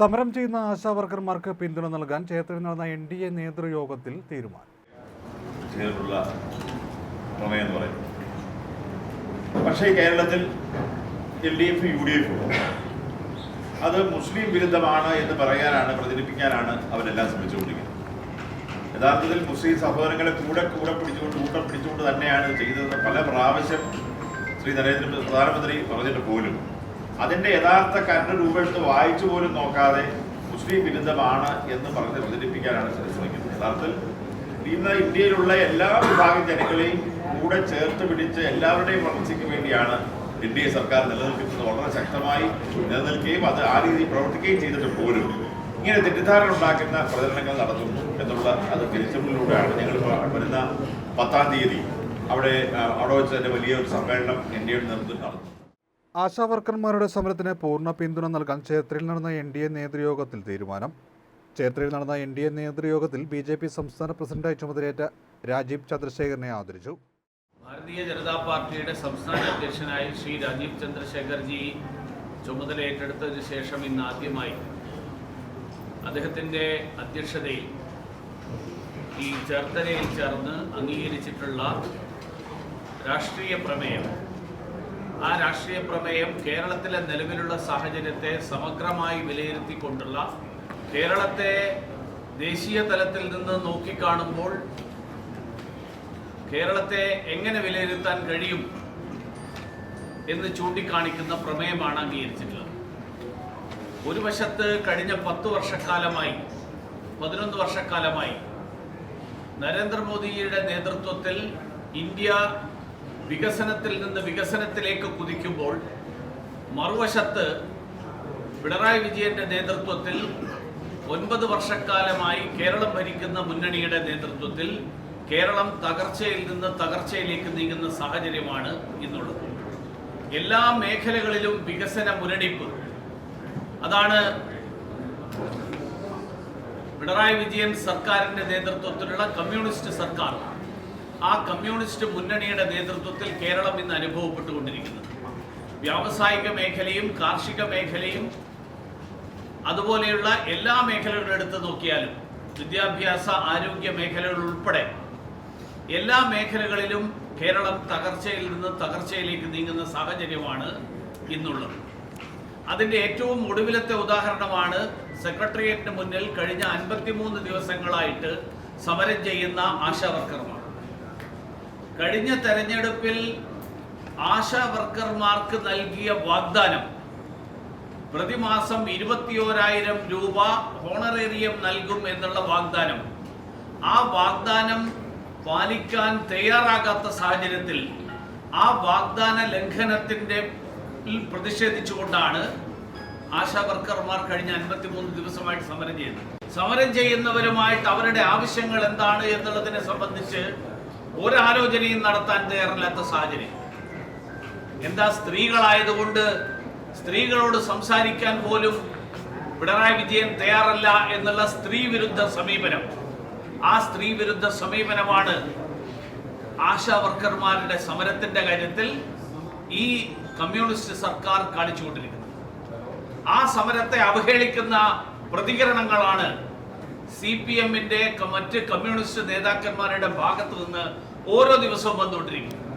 സമരം ചെയ്യുന്ന ആശാ വർക്കർമാർക്ക് പിന്തുണ നൽകാൻ ക്ഷേത്രത്തിൽ നടന്ന എൻ ഡി എ നേതൃയോഗത്തിൽ തീരുമാനം. പ്രമേയം പക്ഷേ കേരളത്തിൽ L D F U D F അത് മുസ്ലിം വിരുദ്ധമാണ് എന്ന് പറയാനാണ് പ്രചരിപ്പിക്കാനാണ് അവരെല്ലാം ശ്രമിച്ചുകൊണ്ടിരിക്കുന്നത്. യഥാർത്ഥത്തിൽ മുസ്ലിം സഹോദരങ്ങളെ കൂടെ കൂടെ പിടിച്ചുകൊണ്ട് കൂട്ടം പിടിച്ചുകൊണ്ട് തന്നെയാണ് ചെയ്തത് പല പ്രാവശ്യം ശ്രീ നരേന്ദ്ര പ്രധാനമന്ത്രി പറഞ്ഞിട്ട് പോലും അതിന്റെ യഥാർത്ഥ കരട് രൂപമെടുത്ത് വായിച്ചു പോലും നോക്കാതെ മുസ്ലിം വിരുദ്ധമാണ് എന്ന് പറഞ്ഞ് പ്രചരിപ്പിക്കാനാണ് ശ്രമിക്കുന്നത്. യഥാർത്ഥത്തിൽ ഇന്ന് ഇന്ത്യയിലുള്ള എല്ലാ വിഭാഗം ജനങ്ങളെയും കൂടെ ചേർത്ത് പിടിച്ച് എല്ലാവരുടെയും വളർച്ചയ്ക്ക് വേണ്ടിയാണ് എൻ ഡി എ സർക്കാർ നിലനിൽക്കുന്നത്. വളരെ ശക്തമായി നിലനിൽക്കുകയും അത് ആ രീതിയിൽ പ്രവർത്തിക്കുകയും ചെയ്തിട്ട് പോലും ഇങ്ങനെ തെറ്റിദ്ധാരണ ഉണ്ടാക്കുന്ന പ്രചരണങ്ങൾ നടത്തുന്നു എന്നുള്ള അത് തിരിച്ചറിവിലൂടെയാണ് ഞങ്ങൾ വരുന്ന പത്താം തീയതി അവിടെ അവിടെ വെച്ച് തന്നെ വലിയൊരു സമ്മേളനം എൻ ഡി എയുടെ നേതൃത്വത്തിൽ നടത്തും ആശാ വർക്കർമാരുടെ സമരത്തിന് പൂർണ പിന്തുണ നൽകാൻ ചേർത്തലയിൽ നടന്ന എൻ ഡി എ നേതൃയോഗത്തിൽ തീരുമാനം. ചേർത്തലയിൽ നടന്ന എൻ ഡി എ നേതൃയോഗത്തിൽ ബി ജെ പി സംസ്ഥാന പ്രസിഡന്റായി ചുമതലയേറ്റ രാജീവ് ചന്ദ്രശേഖരനെ ആദരിച്ചു. ഭാരതീയ ജനതാ പാർട്ടിയുടെ സംസ്ഥാന അധ്യക്ഷനായി ശ്രീ രാജീവ് ചന്ദ്രശേഖർജി ചുമതല ശേഷം ഇന്ന് ആദ്യമായി അദ്ദേഹത്തിന്റെ അധ്യക്ഷതയിൽ ഈ ചേർത്തലയിൽ ചേർന്ന് അംഗീകരിച്ചിട്ടുള്ള രാഷ്ട്രീയ പ്രമേയം ആ രാഷ്ട്രീയ പ്രമേയം കേരളത്തിലെ നിലവിലുള്ള സാഹചര്യത്തെ സമഗ്രമായി വിലയിരുത്തിക്കൊണ്ടുള്ള കേരളത്തെ ദേശീയ തലത്തിൽ നിന്ന് നോക്കിക്കാണുമ്പോൾ കേരളത്തെ എങ്ങനെ വിലയിരുത്താൻ കഴിയും എന്ന് ചൂണ്ടിക്കാണിക്കുന്ന പ്രമേയമാണ് അംഗീകരിച്ചിട്ടുള്ളത്. ഒരു വശത്ത് കഴിഞ്ഞ പത്ത് വർഷക്കാലമായി പതിനൊന്ന് വർഷക്കാലമായി നരേന്ദ്രമോദിയുടെ നേതൃത്വത്തിൽ ഇന്ത്യ വികസനത്തിൽ നിന്ന് വികസനത്തിലേക്ക് കുതിക്കുമ്പോൾ മറുവശത്ത് പിണറായി വിജയന്റെ നേതൃത്വത്തിൽ ഒൻപത് വർഷക്കാലമായി കേരളം ഭരിക്കുന്ന മുന്നണിയുടെ നേതൃത്വത്തിൽ കേരളം തകർച്ചയിൽ നിന്ന് തകർച്ചയിലേക്ക് നീങ്ങുന്ന സാഹചര്യമാണ് ഇന്നുള്ളത്. എല്ലാ മേഖലകളിലും വികസന മുരടിപ്പ് അതാണ് പിണറായി വിജയൻ സർക്കാരിന്റെ നേതൃത്വത്തിലുള്ള കമ്മ്യൂണിസ്റ്റ് സർക്കാർ. ആ കമ്മ്യൂണിസ്റ്റ് മുന്നണിയുടെ നേതൃത്വത്തിൽ കേരളം ഇന്ന് അനുഭവപ്പെട്ടുകൊണ്ടിരിക്കുന്നത്. വ്യാവസായിക മേഖലയും കാർഷിക മേഖലയും അതുപോലെയുള്ള എല്ലാ മേഖലകളും എടുത്തു നോക്കിയാലും വിദ്യാഭ്യാസ ആരോഗ്യ മേഖലകൾ ഉൾപ്പെടെ എല്ലാ മേഖലകളിലും കേരളം തകർച്ചയിൽ നിന്ന് തകർച്ചയിലേക്ക് നീങ്ങുന്ന സാഹചര്യമാണ് ഇന്നുള്ളത്. അതിന്റെ ഏറ്റവും ഒടുവിലത്തെ ഉദാഹരണമാണ് സെക്രട്ടേറിയറ്റിന് മുന്നിൽ കഴിഞ്ഞ അൻപത്തിമൂന്ന് ദിവസങ്ങളായിട്ട് സമരം ചെയ്യുന്ന ആശാ വർക്കർമാർ. കഴിഞ്ഞ തെരഞ്ഞെടുപ്പിൽ ആശാ വർക്കർമാർക്ക് നൽകിയ വാഗ്ദാനം. പ്രതിമാസം ഇരുപത്തിയോരായിരം രൂപ ഹോണറേറിയം നൽകും എന്നുള്ള വാഗ്ദാനം. ആ വാഗ്ദാനം പാലിക്കാൻ തയ്യാറാകാത്ത സാഹചര്യത്തിൽ ആ വാഗ്ദാന ലംഘനത്തിന്റെ പ്രതിഷേധിച്ചുകൊണ്ടാണ് ആശാ വർക്കർമാർ കഴിഞ്ഞ അൻപത്തിമൂന്ന് ദിവസമായിട്ട് സമരം ചെയ്യുന്നത്. സമരം ചെയ്യുന്നവരുമായിട്ട് അവരുടെ ആവശ്യങ്ങൾ എന്താണ് എന്നുള്ളതിനെ സംബന്ധിച്ച് ഒരാലോചനയും നടത്താൻ തയ്യാറില്ലാത്ത സാഹചര്യം. എന്താ സ്ത്രീകളായതുകൊണ്ട് സ്ത്രീകളോട് സംസാരിക്കാൻ പോലും പിണറായി വിജയൻ തയ്യാറല്ല എന്നുള്ള സ്ത്രീ വിരുദ്ധ സമീപനം. ആ സ്ത്രീ വിരുദ്ധ സമീപനമാണ് ആശാ വർക്കർമാരുടെ സമരത്തിന്റെ കാര്യത്തിൽ ഈ കമ്മ്യൂണിസ്റ്റ് സർക്കാർ കാണിച്ചുകൊണ്ടിരിക്കുന്നത്. ആ സമരത്തെ അവഹേളിക്കുന്ന പ്രതികരണങ്ങളാണ് സി പി എമ്മിന്റെ മറ്റ് കമ്മ്യൂണിസ്റ്റ് നേതാക്കന്മാരുടെ ഭാഗത്തു നിന്ന് ഓരോ ദിവസവും വന്നുകൊണ്ടിരിക്കുന്നത്